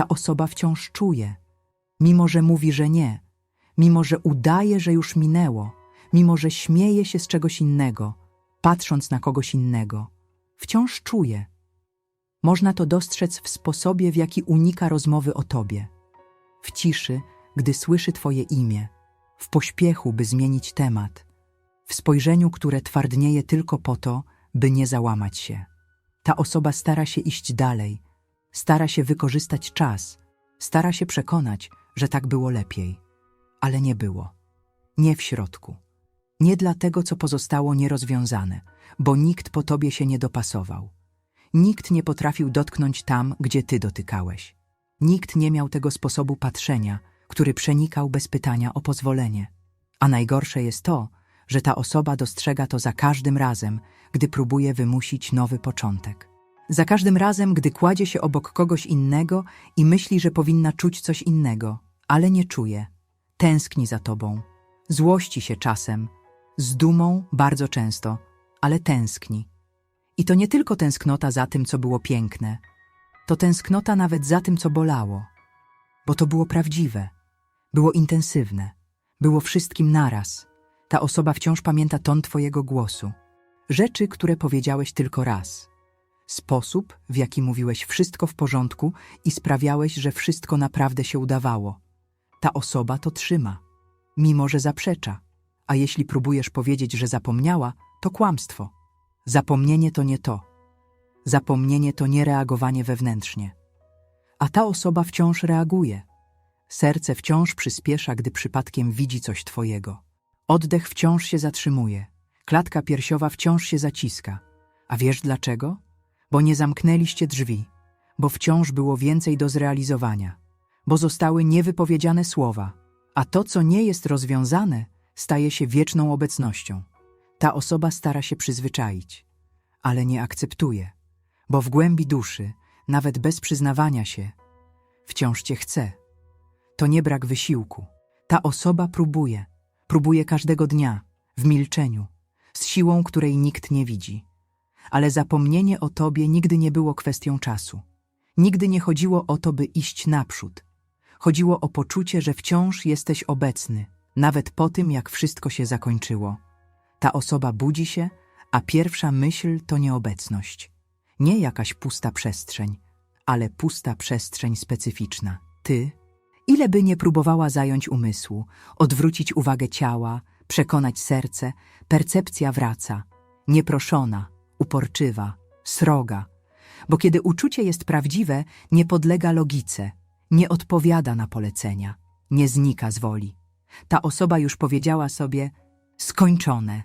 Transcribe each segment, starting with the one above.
Ta osoba wciąż czuje, mimo że mówi, że nie, mimo że udaje, że już minęło, mimo że śmieje się z czegoś innego, patrząc na kogoś innego. Wciąż czuje. Można to dostrzec w sposobie, w jaki unika rozmowy o tobie. W ciszy, gdy słyszy twoje imię, w pośpiechu, by zmienić temat, w spojrzeniu, które twardnieje tylko po to, by nie załamać się. Ta osoba stara się iść dalej, stara się wykorzystać czas, stara się przekonać, że tak było lepiej. Ale nie było. Nie w środku. Nie dlatego, co pozostało nierozwiązane, bo nikt po tobie się nie dopasował. Nikt nie potrafił dotknąć tam, gdzie ty dotykałeś. Nikt nie miał tego sposobu patrzenia, który przenikał bez pytania o pozwolenie. A najgorsze jest to, że ta osoba dostrzega to za każdym razem, gdy próbuje wymusić nowy początek. Za każdym razem, gdy kładzie się obok kogoś innego i myśli, że powinna czuć coś innego, ale nie czuje. Tęskni za tobą. Złości się czasem. Z dumą bardzo często, ale tęskni. I to nie tylko tęsknota za tym, co było piękne. To tęsknota nawet za tym, co bolało. Bo to było prawdziwe. Było intensywne. Było wszystkim naraz. Ta osoba wciąż pamięta ton twojego głosu. Rzeczy, które powiedziałeś tylko raz. Sposób, w jaki mówiłeś wszystko w porządku i sprawiałeś, że wszystko naprawdę się udawało. Ta osoba to trzyma, mimo że zaprzecza. A jeśli próbujesz powiedzieć, że zapomniała, to kłamstwo. Zapomnienie to nie to. Zapomnienie to nie reagowanie wewnętrznie. A ta osoba wciąż reaguje. Serce wciąż przyspiesza, gdy przypadkiem widzi coś twojego. Oddech wciąż się zatrzymuje. Klatka piersiowa wciąż się zaciska. A wiesz dlaczego? Bo nie zamknęliście drzwi, bo wciąż było więcej do zrealizowania, bo zostały niewypowiedziane słowa, a to, co nie jest rozwiązane, staje się wieczną obecnością. Ta osoba stara się przyzwyczaić, ale nie akceptuje, bo w głębi duszy, nawet bez przyznawania się, wciąż cię chce. To nie brak wysiłku. Ta osoba próbuje, próbuje każdego dnia, w milczeniu, z siłą, której nikt nie widzi. Ale zapomnienie o tobie nigdy nie było kwestią czasu. Nigdy nie chodziło o to, by iść naprzód. Chodziło o poczucie, że wciąż jesteś obecny, nawet po tym, jak wszystko się zakończyło. Ta osoba budzi się, a pierwsza myśl to nieobecność. Nie jakaś pusta przestrzeń, ale pusta przestrzeń specyficzna. Ty, ile by nie próbowała zająć umysłu, odwrócić uwagę ciała, przekonać serce, percepcja wraca, nieproszona, uporczywa, sroga. Bo kiedy uczucie jest prawdziwe, nie podlega logice, nie odpowiada na polecenia, nie znika z woli. Ta osoba już powiedziała sobie skończone,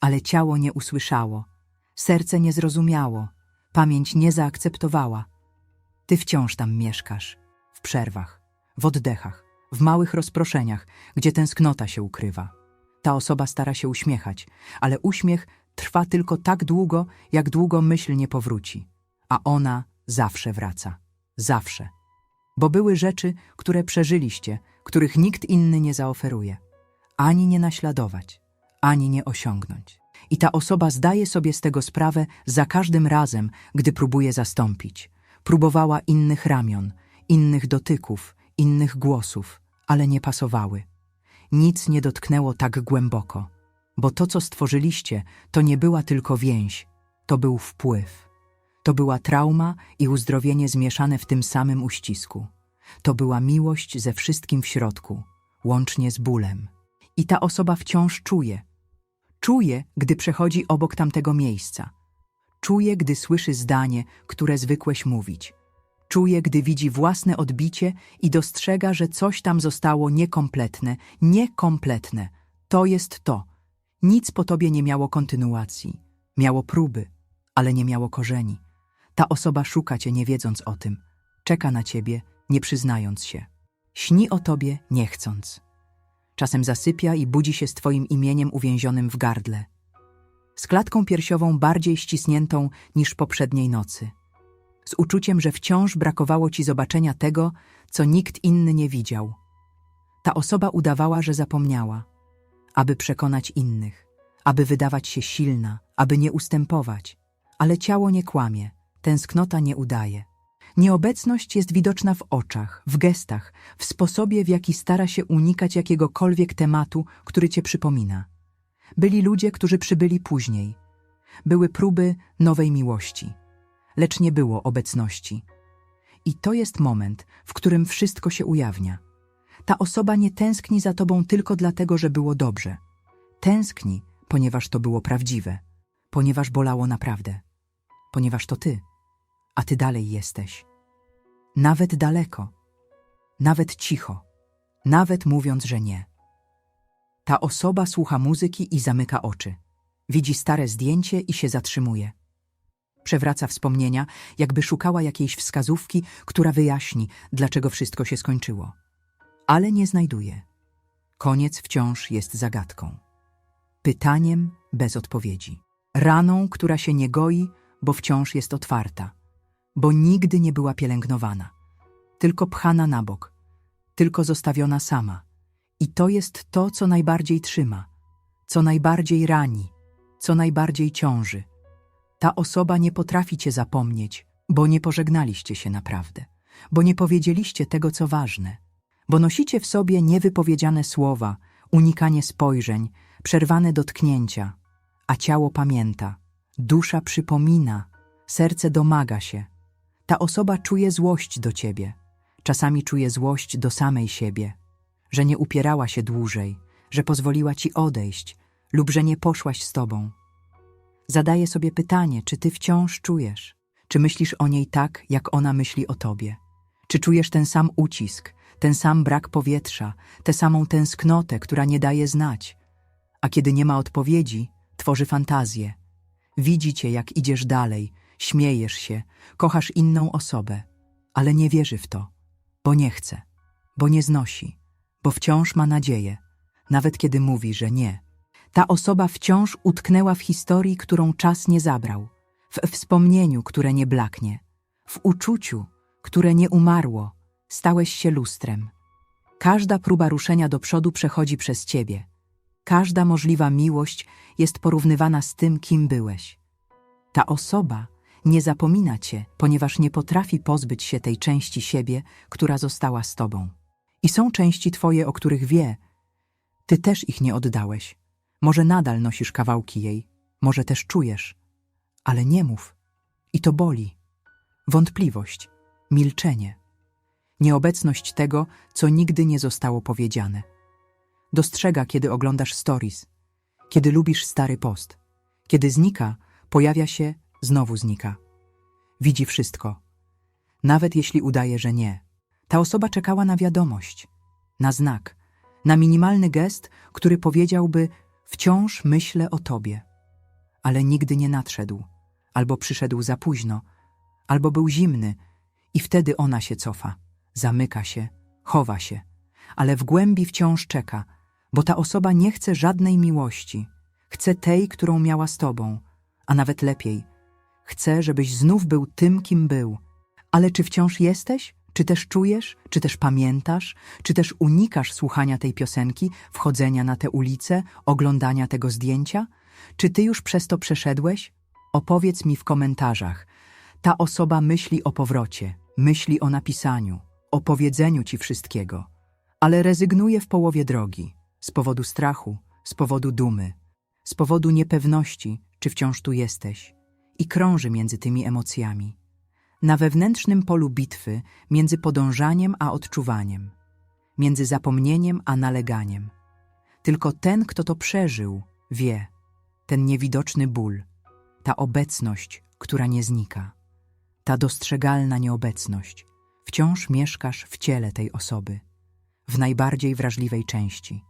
ale ciało nie usłyszało, serce nie zrozumiało, pamięć nie zaakceptowała. Ty wciąż tam mieszkasz, w przerwach, w oddechach, w małych rozproszeniach, gdzie tęsknota się ukrywa. Ta osoba stara się uśmiechać, ale uśmiech trwa tylko tak długo, jak długo myśl nie powróci. A ona zawsze wraca. Zawsze. Bo były rzeczy, które przeżyliście, których nikt inny nie zaoferuje. Ani nie naśladować, ani nie osiągnąć. I ta osoba zdaje sobie z tego sprawę za każdym razem, gdy próbuje zastąpić. Próbowała innych ramion, innych dotyków, innych głosów, ale nie pasowały. Nic nie dotknęło tak głęboko, bo to, co stworzyliście, to nie była tylko więź, to był wpływ. To była trauma i uzdrowienie zmieszane w tym samym uścisku. To była miłość ze wszystkim w środku, łącznie z bólem. I ta osoba wciąż czuje. Czuje, gdy przechodzi obok tamtego miejsca. Czuje, gdy słyszy zdanie, które zwykłeś mówić. Czuje, gdy widzi własne odbicie i dostrzega, że coś tam zostało niekompletne, niekompletne. To jest to. Nic po tobie nie miało kontynuacji. Miało próby, ale nie miało korzeni. Ta osoba szuka cię, nie wiedząc o tym. Czeka na ciebie, nie przyznając się. Śni o tobie, nie chcąc. Czasem zasypia i budzi się z twoim imieniem uwięzionym w gardle. Z klatką piersiową bardziej ścisniętą niż poprzedniej nocy. Z uczuciem, że wciąż brakowało ci zobaczenia tego, co nikt inny nie widział. Ta osoba udawała, że zapomniała, aby przekonać innych, aby wydawać się silna, aby nie ustępować. Ale ciało nie kłamie, tęsknota nie udaje. Nieobecność jest widoczna w oczach, w gestach, w sposobie, w jaki stara się unikać jakiegokolwiek tematu, który cię przypomina. Byli ludzie, którzy przybyli później. Były próby nowej miłości, lecz nie było obecności. I to jest moment, w którym wszystko się ujawnia. Ta osoba nie tęskni za tobą tylko dlatego, że było dobrze. Tęskni, ponieważ to było prawdziwe, ponieważ bolało naprawdę, ponieważ to ty, a ty dalej jesteś. Nawet daleko, nawet cicho, nawet mówiąc, że nie. Ta osoba słucha muzyki i zamyka oczy. Widzi stare zdjęcie i się zatrzymuje. Przewraca wspomnienia, jakby szukała jakiejś wskazówki, która wyjaśni, dlaczego wszystko się skończyło. Ale nie znajduje. Koniec wciąż jest zagadką. Pytaniem bez odpowiedzi. Raną, która się nie goi, bo wciąż jest otwarta. Bo nigdy nie była pielęgnowana. Tylko pchana na bok. Tylko zostawiona sama. I to jest to, co najbardziej trzyma, co najbardziej rani, co najbardziej ciąży. Ta osoba nie potrafi cię zapomnieć, bo nie pożegnaliście się naprawdę, bo nie powiedzieliście tego, co ważne, bo nosicie w sobie niewypowiedziane słowa, unikanie spojrzeń, przerwane dotknięcia, a ciało pamięta, dusza przypomina, serce domaga się. Ta osoba czuje złość do ciebie, czasami czuje złość do samej siebie, że nie upierała się dłużej, że pozwoliła ci odejść lub że nie poszłaś z tobą. Zadaję sobie pytanie, czy ty wciąż czujesz, czy myślisz o niej tak, jak ona myśli o tobie? Czy czujesz ten sam ucisk, ten sam brak powietrza, tę samą tęsknotę, która nie daje znać? A kiedy nie ma odpowiedzi, tworzy fantazję. Widzi cię, jak idziesz dalej, śmiejesz się, kochasz inną osobę, ale nie wierzy w to, bo nie chce, bo nie znosi, bo wciąż ma nadzieję, nawet kiedy mówi, że nie. Ta osoba wciąż utknęła w historii, którą czas nie zabrał, w wspomnieniu, które nie blaknie, w uczuciu, które nie umarło. Stałeś się lustrem. Każda próba ruszenia do przodu przechodzi przez ciebie. Każda możliwa miłość jest porównywana z tym, kim byłeś. Ta osoba nie zapomina cię, ponieważ nie potrafi pozbyć się tej części siebie, która została z tobą. I są części twoje, o których wie. Ty też ich nie oddałeś. Może nadal nosisz kawałki jej, może też czujesz, ale nie mów. I to boli. Wątpliwość, milczenie, nieobecność tego, co nigdy nie zostało powiedziane. Dostrzega, kiedy oglądasz stories, kiedy lubisz stary post. Kiedy znika, pojawia się, znowu znika. Widzi wszystko. Nawet jeśli udaje, że nie. Ta osoba czekała na wiadomość, na znak, na minimalny gest, który powiedziałby: Wciąż myślę o tobie. Ale nigdy nie nadszedł, albo przyszedł za późno, albo był zimny, i wtedy ona się cofa, zamyka się, chowa się, ale w głębi wciąż czeka, bo ta osoba nie chce żadnej miłości, chce tej, którą miała z tobą, a nawet lepiej, chce, żebyś znów był tym, kim był. Ale czy wciąż jesteś? Czy też czujesz? Czy też pamiętasz? Czy też unikasz słuchania tej piosenki, wchodzenia na tę ulicę, oglądania tego zdjęcia? Czy ty już przez to przeszedłeś? Opowiedz mi w komentarzach. Ta osoba myśli o powrocie, myśli o napisaniu, o powiedzeniu ci wszystkiego, ale rezygnuje w połowie drogi z powodu strachu, z powodu dumy, z powodu niepewności, czy wciąż tu jesteś, i krąży między tymi emocjami na wewnętrznym polu bitwy między podążaniem a odczuwaniem, między zapomnieniem a naleganiem. Tylko ten, kto to przeżył, wie, ten niewidoczny ból, ta obecność, która nie znika, ta dostrzegalna nieobecność. Wciąż mieszkasz w ciele tej osoby, w najbardziej wrażliwej części,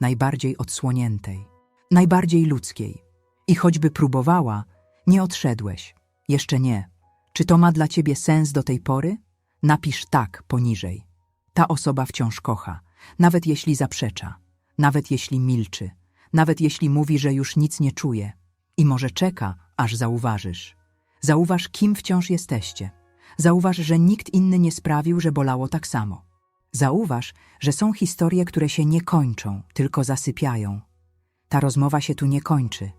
najbardziej odsłoniętej, najbardziej ludzkiej. I choćby próbowała, nie odszedłeś, jeszcze nie. Czy to ma dla ciebie sens do tej pory? Napisz tak poniżej. Ta osoba wciąż kocha, nawet jeśli zaprzecza, nawet jeśli milczy, nawet jeśli mówi, że już nic nie czuje i może czeka, aż zauważysz. Zauważ, kim wciąż jesteście. Zauważ, że nikt inny nie sprawił, że bolało tak samo. Zauważ, że są historie, które się nie kończą, tylko zasypiają. Ta rozmowa się tu nie kończy.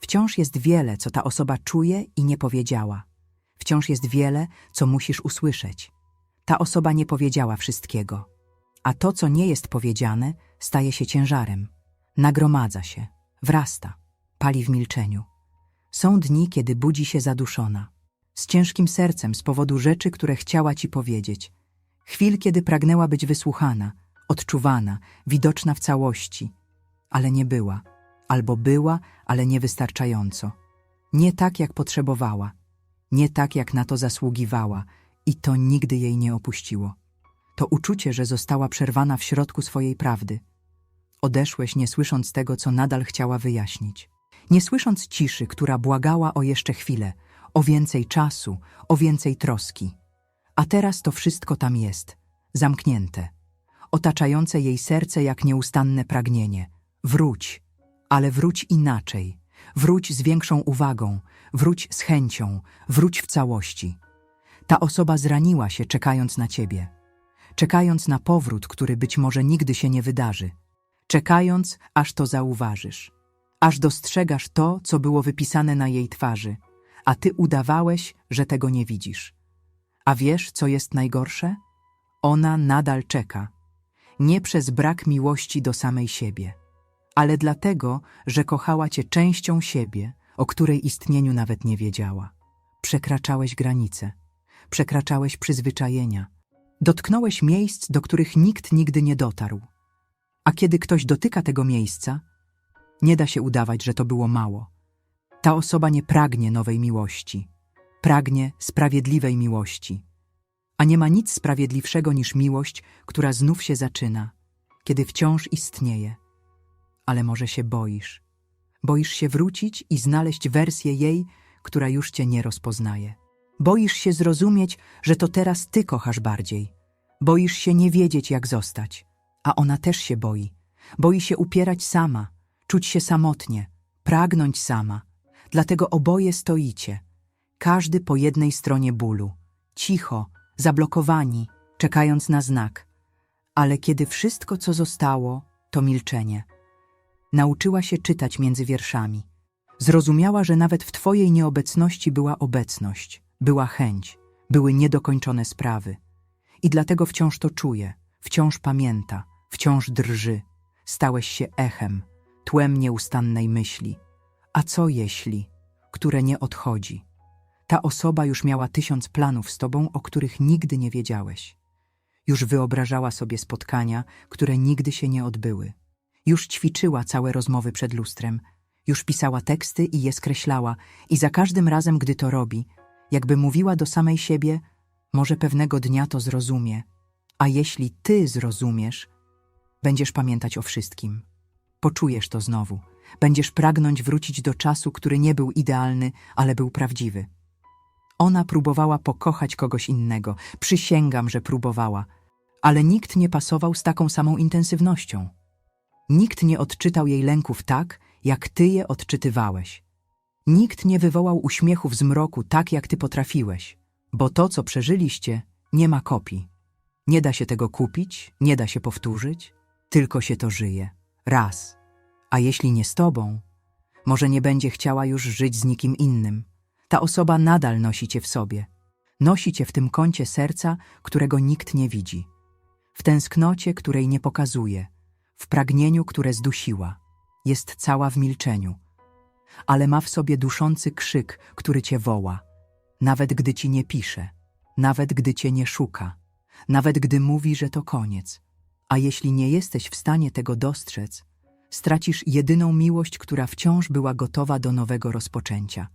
Wciąż jest wiele, co ta osoba czuje i nie powiedziała. Wciąż jest wiele, co musisz usłyszeć. Ta osoba nie powiedziała wszystkiego. A to, co nie jest powiedziane, staje się ciężarem. Nagromadza się, wrasta, pali w milczeniu. Są dni, kiedy budzi się zaduszona. Z ciężkim sercem z powodu rzeczy, które chciała ci powiedzieć. Chwil, kiedy pragnęła być wysłuchana, odczuwana, widoczna w całości. Ale nie była. Albo była, ale niewystarczająco. Nie tak, jak potrzebowała. Nie tak, jak na to zasługiwała. I to nigdy jej nie opuściło. To uczucie, że została przerwana w środku swojej prawdy. Odeszłeś, nie słysząc tego, co nadal chciała wyjaśnić. Nie słysząc ciszy, która błagała o jeszcze chwilę, o więcej czasu, o więcej troski. A teraz to wszystko tam jest, zamknięte, otaczające jej serce jak nieustanne pragnienie. Wróć, ale wróć inaczej. Wróć z większą uwagą, wróć z chęcią, wróć w całości. Ta osoba zraniła się, czekając na ciebie. Czekając na powrót, który być może nigdy się nie wydarzy. Czekając, aż to zauważysz. Aż dostrzegasz to, co było wypisane na jej twarzy, a ty udawałeś, że tego nie widzisz. A wiesz, co jest najgorsze? Ona nadal czeka. Nie przez brak miłości do samej siebie, ale dlatego, że kochała cię częścią siebie, o której istnieniu nawet nie wiedziała. Przekraczałeś granice, przekraczałeś przyzwyczajenia, dotknąłeś miejsc, do których nikt nigdy nie dotarł. A kiedy ktoś dotyka tego miejsca, nie da się udawać, że to było mało. Ta osoba nie pragnie nowej miłości, pragnie sprawiedliwej miłości. A nie ma nic sprawiedliwszego niż miłość, która znów się zaczyna, kiedy wciąż istnieje. Ale może się boisz. Boisz się wrócić i znaleźć wersję jej, która już cię nie rozpoznaje. Boisz się zrozumieć, że to teraz ty kochasz bardziej. Boisz się nie wiedzieć, jak zostać. A ona też się boi. Boi się upierać sama, czuć się samotnie, pragnąć sama. Dlatego oboje stoicie, każdy po jednej stronie bólu, cicho, zablokowani, czekając na znak. Ale kiedy wszystko, co zostało, to milczenie. Nauczyła się czytać między wierszami. Zrozumiała, że nawet w Twojej nieobecności była obecność, była chęć, były niedokończone sprawy. I dlatego wciąż to czuje, wciąż pamięta, wciąż drży. Stałeś się echem, tłem nieustannej myśli. A co jeśli, które nie odchodzi? Ta osoba już miała tysiąc planów z tobą, o których nigdy nie wiedziałeś. Już wyobrażała sobie spotkania, które nigdy się nie odbyły. Już ćwiczyła całe rozmowy przed lustrem. Już pisała teksty i je skreślała, i za każdym razem, gdy to robi, jakby mówiła do samej siebie, może pewnego dnia to zrozumie. A jeśli ty zrozumiesz, będziesz pamiętać o wszystkim. Poczujesz to znowu. Będziesz pragnąć wrócić do czasu, który nie był idealny, ale był prawdziwy. Ona próbowała pokochać kogoś innego. Przysięgam, że próbowała. Ale nikt nie pasował z taką samą intensywnością. Nikt nie odczytał jej lęków tak, jak ty je odczytywałeś. Nikt nie wywołał uśmiechów z mroku tak, jak ty potrafiłeś. Bo to, co przeżyliście, nie ma kopii. Nie da się tego kupić, nie da się powtórzyć, tylko się to żyje. Raz. A jeśli nie z tobą, może nie będzie chciała już żyć z nikim innym. Ta osoba nadal nosi cię w sobie. Nosi cię w tym kącie serca, którego nikt nie widzi. W tęsknocie, której nie pokazuje. W pragnieniu, które zdusiła. Jest cała w milczeniu. Ale ma w sobie duszący krzyk, który cię woła. Nawet gdy ci nie pisze. Nawet gdy cię nie szuka. Nawet gdy mówi, że to koniec. A jeśli nie jesteś w stanie tego dostrzec, stracisz jedyną miłość, która wciąż była gotowa do nowego rozpoczęcia.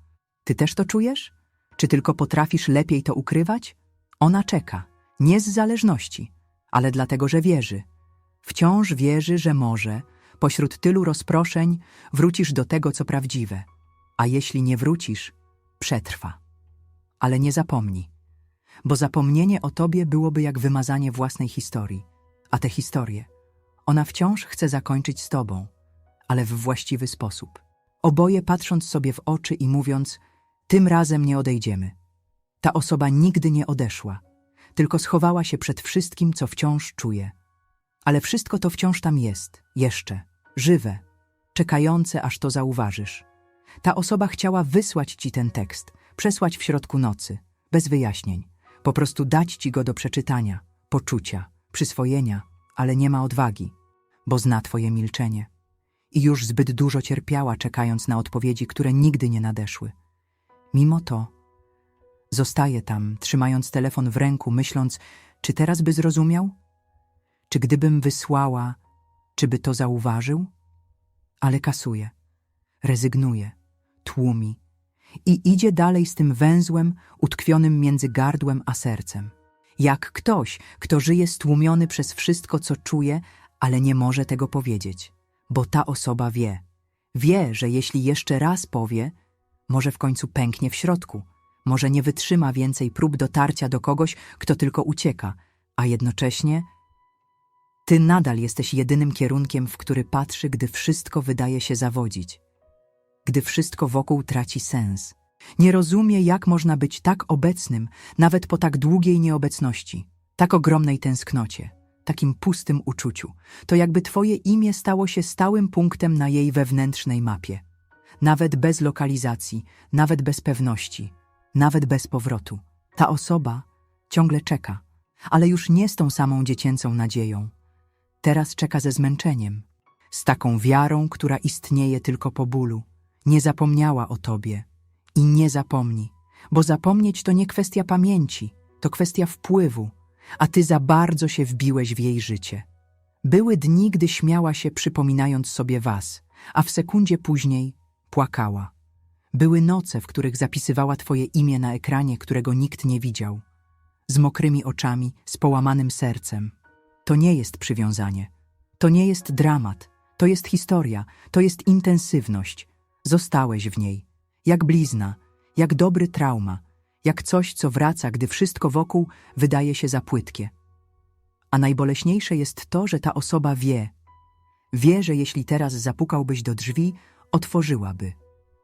Ty też to czujesz? Czy tylko potrafisz lepiej to ukrywać? Ona czeka, nie z zależności, ale dlatego, że wierzy. Wciąż wierzy, że może, pośród tylu rozproszeń, wrócisz do tego, co prawdziwe. A jeśli nie wrócisz, przetrwa. Ale nie zapomnij, bo zapomnienie o tobie byłoby jak wymazanie własnej historii. A tę historię ona wciąż chce zakończyć z tobą, ale w właściwy sposób. Oboje patrząc sobie w oczy i mówiąc: Tym razem nie odejdziemy. Ta osoba nigdy nie odeszła, tylko schowała się przed wszystkim, co wciąż czuje. Ale wszystko to wciąż tam jest, jeszcze, żywe, czekające, aż to zauważysz. Ta osoba chciała wysłać ci ten tekst, przesłać w środku nocy, bez wyjaśnień. Po prostu dać ci go do przeczytania, poczucia, przyswojenia, ale nie ma odwagi, bo zna twoje milczenie. I już zbyt dużo cierpiała, czekając na odpowiedzi, które nigdy nie nadeszły. Mimo to zostaje tam, trzymając telefon w ręku, myśląc, czy teraz by zrozumiał? Czy gdybym wysłała, czy by to zauważył? Ale kasuje, rezygnuje, tłumi i idzie dalej z tym węzłem utkwionym między gardłem a sercem. Jak ktoś, kto żyje stłumiony przez wszystko, co czuje, ale nie może tego powiedzieć, bo ta osoba wie. Wie, że jeśli jeszcze raz powie, może w końcu pęknie w środku, może nie wytrzyma więcej prób dotarcia do kogoś, kto tylko ucieka, a jednocześnie ty nadal jesteś jedynym kierunkiem, w który patrzy, gdy wszystko wydaje się zawodzić, gdy wszystko wokół traci sens. Nie rozumie, jak można być tak obecnym, nawet po tak długiej nieobecności, tak ogromnej tęsknocie, takim pustym uczuciu. To jakby twoje imię stało się stałym punktem na jej wewnętrznej mapie. Nawet bez lokalizacji, nawet bez pewności, nawet bez powrotu. Ta osoba ciągle czeka, ale już nie z tą samą dziecięcą nadzieją. Teraz czeka ze zmęczeniem, z taką wiarą, która istnieje tylko po bólu. Nie zapomniała o tobie i nie zapomni, bo zapomnieć to nie kwestia pamięci, to kwestia wpływu, a ty za bardzo się wbiłeś w jej życie. Były dni, gdy śmiała się, przypominając sobie was, a w sekundzie później płakała. Były noce, w których zapisywała twoje imię na ekranie, którego nikt nie widział. Z mokrymi oczami, z połamanym sercem. To nie jest przywiązanie. To nie jest dramat. To jest historia. To jest intensywność. Zostałeś w niej. Jak blizna, jak dobry trauma, jak coś, co wraca, gdy wszystko wokół wydaje się za płytkie. A najboleśniejsze jest to, że ta osoba wie. Wie, że jeśli teraz zapukałbyś do drzwi, otworzyłaby.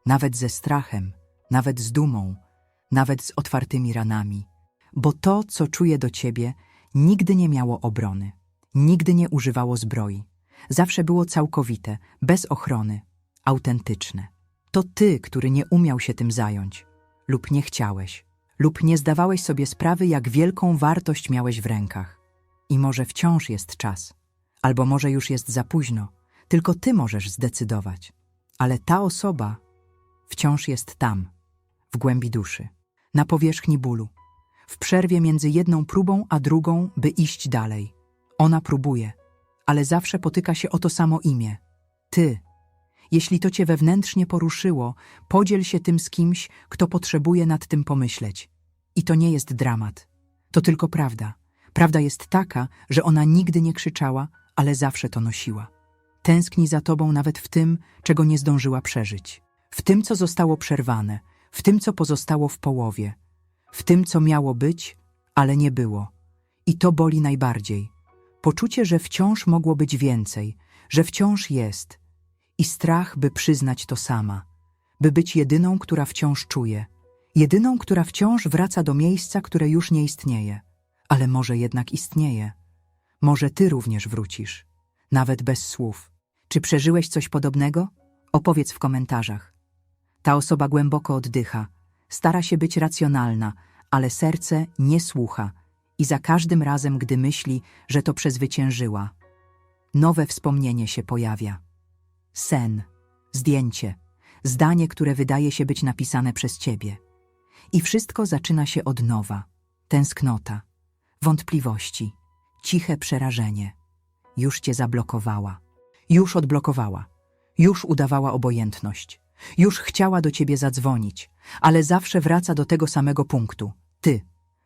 Nawet ze strachem, nawet z dumą, nawet z otwartymi ranami. Bo to, co czuje do ciebie, nigdy nie miało obrony. Nigdy nie używało zbroi. Zawsze było całkowite, bez ochrony, autentyczne. To ty, który nie umiał się tym zająć, lub nie chciałeś, lub nie zdawałeś sobie sprawy, jak wielką wartość miałeś w rękach. I może wciąż jest czas, albo może już jest za późno, tylko ty możesz zdecydować. Ale ta osoba wciąż jest tam, w głębi duszy, na powierzchni bólu, w przerwie między jedną próbą a drugą, by iść dalej. Ona próbuje, ale zawsze potyka się o to samo imię ty. Jeśli to cię wewnętrznie poruszyło, podziel się tym z kimś, kto potrzebuje nad tym pomyśleć. I to nie jest dramat. To tylko prawda. Prawda jest taka, że ona nigdy nie krzyczała, ale zawsze to nosiła. Tęskni za tobą nawet w tym, czego nie zdążyła przeżyć. W tym, co zostało przerwane, w tym, co pozostało w połowie, w tym, co miało być, ale nie było. I to boli najbardziej. Poczucie, że wciąż mogło być więcej, że wciąż jest. I strach, by przyznać to sama, by być jedyną, która wciąż czuje, jedyną, która wciąż wraca do miejsca, które już nie istnieje. Ale może jednak istnieje. Może ty również wrócisz, nawet bez słów. Czy przeżyłeś coś podobnego? Opowiedz w komentarzach. Ta osoba głęboko oddycha, stara się być racjonalna, ale serce nie słucha i za każdym razem, gdy myśli, że to przezwyciężyła, nowe wspomnienie się pojawia. Sen, zdjęcie, zdanie, które wydaje się być napisane przez ciebie. I wszystko zaczyna się od nowa. Tęsknota, wątpliwości, ciche przerażenie. Już cię zablokowała. Już odblokowała. Już udawała obojętność. Już chciała do ciebie zadzwonić, ale zawsze wraca do tego samego punktu. Ty,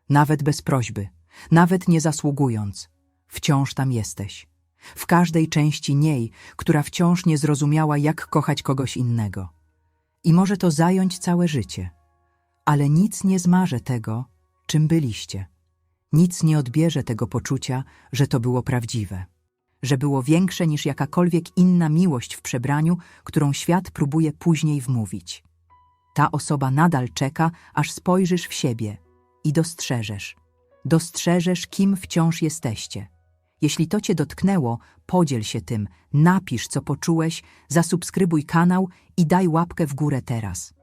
nawet bez prośby, nawet nie zasługując, wciąż tam jesteś. W każdej części niej, która wciąż nie zrozumiała, jak kochać kogoś innego. I może to zająć całe życie. Ale nic nie zmaże tego, czym byliście. Nic nie odbierze tego poczucia, że to było prawdziwe. Że było większe niż jakakolwiek inna miłość w przebraniu, którą świat próbuje później wmówić. Ta osoba nadal czeka, aż spojrzysz w siebie i dostrzeżesz. Dostrzeżesz, kim wciąż jesteście. Jeśli to Cię dotknęło, podziel się tym, napisz, co poczułeś, zasubskrybuj kanał i daj łapkę w górę teraz.